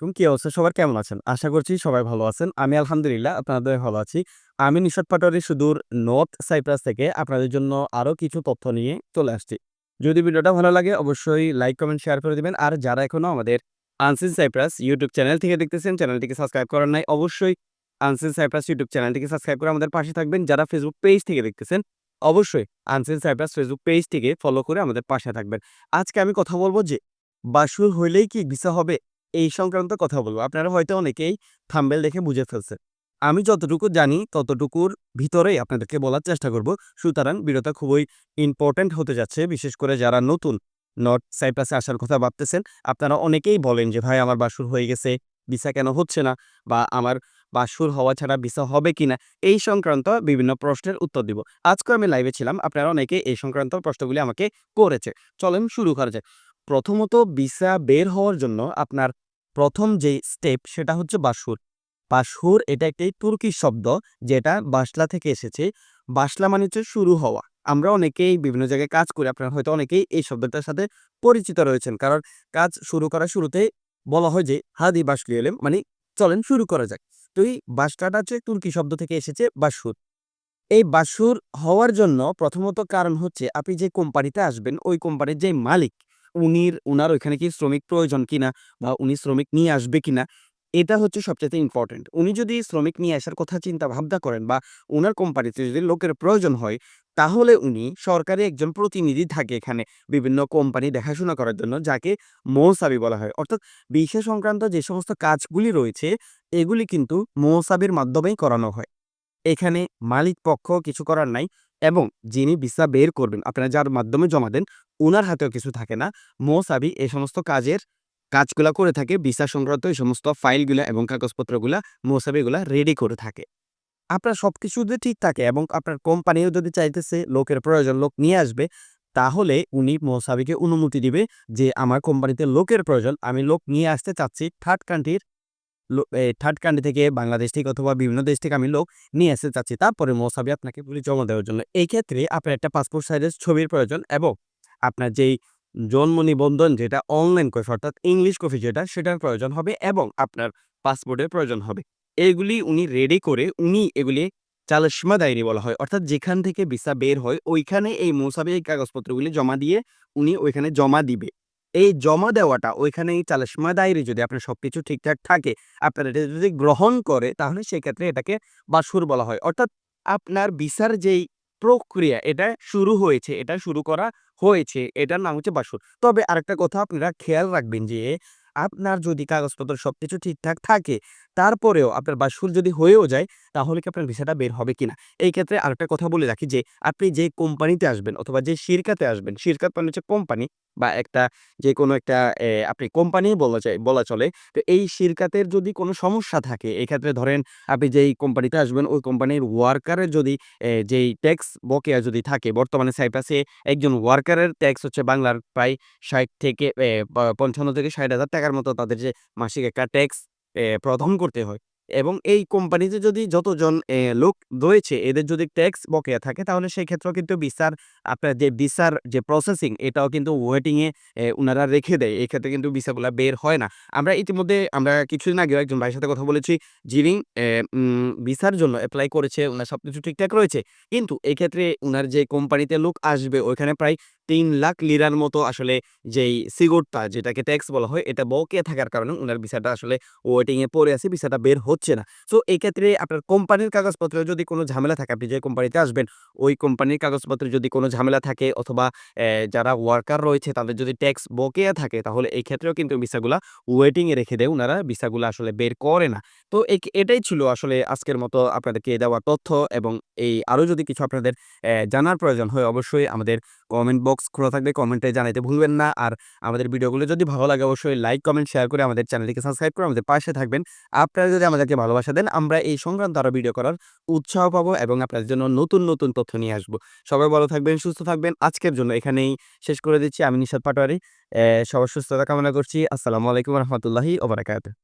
এবং কি অবস্থা সবার কেমন আছেন? আশা করছি সবাই ভালো আছেন। আমি আলহামদুলিল্লাহ আপনাদের ভালো আছি। আমি নিশাত পাটোয়ারি সুদূর নর্থ সাইপ্রাস থেকে আপনাদের জন্য আরও কিছু তথ্য নিয়ে চলে আসছি। যদি ভিডিওটা ভালো লাগে অবশ্যই লাইক, কমেন্ট, শেয়ার করে দিবেন। আর যারা এখনও আমাদের আনসিন সাইপ্রাস ইউটিউব চ্যানেল থেকে দেখতেছেন, চ্যানেলটিকে সাবস্ক্রাইব করার নাই, অবশ্যই আনসিন সাইপ্রাস ইউটিউব চ্যানেলটিকে সাবস্ক্রাইব করে আমাদের পাশে থাকবেন। যারা ফেসবুক পেজ থেকে দেখতেছেন, অবশ্যই আনসিন সাইপ্রাস ফেসবুক পেজটিকে ফলো করে আমাদের পাশে থাকবেন। আজকে আমি কথা বলব যে বাসুর হইলেই কি ভিসা হবে? এই সংক্রান্ত কথা বলব। আপনারা হয়তো অনেকেই থাম্বেল দেখে বুঝে ফেলছেন। আমি যতটুকু জানি ততটুকুর ভিতরেই আপনাদেরকে বলার চেষ্টা করব। সুতরাং ভিডিওটা খুবই ইম্পর্ট্যান্ট হতে যাচ্ছে। বিশেষ করে যারা নতুন নর্থ সাইপ্রাসে আসার কথা ভাবতেছেন, আপনারা অনেকেই বলেন যে, "ভাই আমার বাসুর হয়ে গেছে, ভিসা কেন হচ্ছে না? বা আমার বাসুর হওয়া ছাড়া ভিসা হবে কিনা?" এই সংক্রান্ত বিভিন্ন প্রশ্নের উত্তর দিব। আজকে আমি লাইভে ছিলাম। আপনারা অনেকেই এই সংক্রান্ত প্রশ্নগুলি আমাকে করেছে। চলেন শুরু করা যাক। প্রথমত ভিসা বের হওয়ার জন্য আপনার ১ম যেই স্টেপ সেটা হচ্ছে বাসুর। বাসুর এটা একটি তুর্কি শব্দ যেটা বাসলা থেকে এসেছে। বাসলা মানে হচ্ছে শুরু হওয়া। আমরা অনেকেই বিভিন্ন জায়গায় কাজ করি। আপনারা হয়তো অনেকেই এই শব্দটার সাথে পরিচিত রয়েছেন। কারণ কাজ শুরু করার শুরুতেই বলা হয় যে, "হাদি başlayalım" মানে চলেন শুরু করা যাক। তো এই বাসলাটা হচ্ছে তুর্কি শব্দ থেকে এসেছে বাসুর। এই বাসুর হওয়ার জন্য প্রথমত কারণ হচ্ছে আপনি যে কোম্পানিতে আসবেন ওই কোম্পানির যে মালিক উনির, উনার ওইখানে কি শ্রমিক প্রয়োজন কিনা বা উনি শ্রমিক নিয়ে আসবে কিনা, এটা হচ্ছে সবচেয়ে ইম্পর্টেন্ট। উনি যদি শ্রমিক নিয়ে আসার কথা চিন্তা ভাবনা করেন বা উনার কোম্পানিতে যদি লোকের প্রয়োজন হয়, তাহলে উনি সরকারি একজন প্রতিনিধি থাকে এখানে বিভিন্ন কোম্পানি দেখাশোনা করার জন্য, যাকে মৌসাবি বলা হয়। অর্থাৎ ভিসা সংক্রান্ত যে সমস্ত কাজগুলি রয়েছে, এগুলি কিন্তু মৌসাবির মাধ্যমেই করানো হয়। এখানে মালিক পক্ষ কিছু করার নাই এবং যিনি ভিসা বের করবেন, আপনারা যার মাধ্যমে জমা দেন, উনার হাতেও কিছু থাকে না। মৌসাবি এই সমস্ত কাজের কাজগুলা করে থাকে ভিসা সংক্রান্ত এই সমস্ত ফাইলগুলা এবং কাগজপত্রগুলা মৌসাবি এগুলা রেডি করে থাকে। আপনার সবকিছু যদি ঠিক থাকে এবং আপনার কোম্পানিও যদি চাইতেছে, লোকের প্রয়োজন, লোক নিয়ে আসবে, তাহলে উনি মৌসাবিকে অনুমতি দিবে যে, আমার কোম্পানিতে লোকের প্রয়োজন, আমি লোক নিয়ে আসতে চাচ্ছি থার্ড কান্ট্রির থার্ড কান্ট্রি থেকে বাংলাদেশ থেকে অথবা বিভিন্ন দেশ থেকে আমি লোক নিয়ে আসতে চাচ্ছি। তারপরে মৌসাবি আপনাকে জমা দেওয়ার জন্য। এই ক্ষেত্রে আপনার একটা পাসপোর্ট সাইজের ছবির প্রয়োজন এবং আপনার যেই জন্ম নিবন্ধন যেটা অনলাইন কপি অর্থাৎ ইংলিশ কপি যেটা, সেটার প্রয়োজন হবে এবং আপনার পাসপোর্টের প্রয়োজন হবে। এগুলি উনি রেডি করে উনি এগুলি চালসমা দায়রি বলা হয়। অর্থাৎ যেখান থেকে ভিসা বের হয়, ওইখানে এই মৌসাবি এই কাগজপত্রগুলি জমা দিয়ে উনি ওইখানে জমা দিবে। এই জমা দেওয়াটা ওইখানে এই চালের সময় দায়রি যদি আপনার সব কিছু ঠিকঠাক থাকে, আপনার এটা যদি গ্রহণ করে তাহলে সেক্ষেত্রে এটাকে বাসুর বলা হয়। অর্থাৎ আপনার বিচার যেই প্রক্রিয়া এটা শুরু হয়েছে, এটা শুরু করা হয়েছে। এটার নাম হচ্ছে বাসুর। তবে আরেকটা কথা আপনারা খেয়াল রাখবেন যে আপনার যদি কাগজপত্র সবকিছু ঠিকঠাক থাকে তারপরেও আপনার বাসুর যদি হয়েও যায় তাহলে কি আপনার ভিসাটা বের হবে কিনা? এই ক্ষেত্রে আরেকটা কথা বলে রাখি যে আপনি যে কোম্পানিতে আসবেন অথবা যে শিরকাতে আসবেন, শিরকাত মানে হচ্ছে কোম্পানি বা একটা যে কোনো একটা আপনি কোম্পানি বলা যায় বলা চলে। তো এই শিরকাতের যদি কোনো সমস্যা থাকে এক্ষেত্রে ধরেন আপনি যেই কোম্পানিতে আসবেন ওই কোম্পানির ওয়ার্কারের যদি যেই ট্যাক্স বকেয়া যদি থাকে বর্তমানে সাইপ্রাসে একজন ওয়ার্কারের ট্যাক্স হচ্ছে বাংলার প্রায় ৬০ থেকে পঞ্চান্ন প ৫৫ থেকে ৬০,০০০ টাকার মতো তাদের যে মাসিক একটা ট্যাক্স প্রদান করতে হয় এবং এই কোম্পানিতে যদি যতজন লোক রয়েছে, এদের যদি ট্যাক্স বকেয়া থাকে, তাহলে সেই ক্ষেত্রেও কিন্তু ভিসার আপনার যে ভিসার যে প্রসেসিং এটাও কিন্তু ওয়েটিংয়ে এ রেখে দেয়। এই ক্ষেত্রে কিন্তু ভিসাগুলা বের হয় না। আমরা ইতিমধ্যে, আমরা কিছুদিন আগেও একজন ভাইয়ের সাথে কথা বলেছি, যিনি ভিসার জন্য অ্যাপ্লাই করেছে, উনার সবকিছু ঠিকঠাক রয়েছে। কিন্তু এক্ষেত্রে ওনার যে কোম্পানিতে লোক আসবে, ওইখানে প্রায় ৩ লাখ লিরার মতো আসলে যেই সিকিউরটা যেটাকে ট্যাক্স বলা হয়, এটা বকেয়া থাকার কারণে ওনার ভিসাটা আসলে ওয়েটিং এ পড়ে আছে। ভিসাটা বের হচ্ছে না। সো এই ক্ষেত্রে আপনার কোম্পানির কাগজপত্রে যদি কোনো ঝামেলা থাকে, আপনি যে কোম্পানিতে আসবেন, ওই কোম্পানির কাগজপত্রে যদি কোনো ঝামেলা থাকে অথবা যারা ওয়ার্কার রয়েছে, তাদের যদি ট্যাক্স বকেয়া থাকে, তাহলে এই ক্ষেত্রেও কিন্তু ভিসাগুলা ওয়েটিং এ রেখে দেয় ওনারা ভিসাগুলা আসলে বের করে না। তো এটাই ছিল আসলে আজকের মতো আপনাদেরকে দেওয়া তথ্য এবং এই আরও যদি কিছু আপনাদের জানার প্রয়োজন হয়, অবশ্যই আমাদের কমেন্ট বক্স খোলা থাকবে। কমেন্টে জানাইতে ভুলবেন না। আর আমাদের ভিডিওগুলো যদি ভালো লাগে অবশ্যই লাইক, কমেন্ট, শেয়ার করে আমাদের চ্যানেলটিকে সাবস্ক্রাইব করে আমাদের পাশে থাকবেন। আপনারা যদি আমাদেরকে ভালোবাসা দেন আমরা এই সংক্রান্ত আরও ভিডিও করার উৎসাহ পাবো এবং আপনাদের জন্য নতুন, নতুন তথ্য নিয়ে আসব। সবাই ভালো থাকবেন, সুস্থ থাকবেন। আজকের জন্য এখানেই শেষ করে দিচ্ছি। আমি নিশাত পাটোয়ারি। সবার সুস্থতা কামনা করছি। আসসালামু আলাইকুম রাহমাতুল্লাহি ওয়া বারাকাতুহু।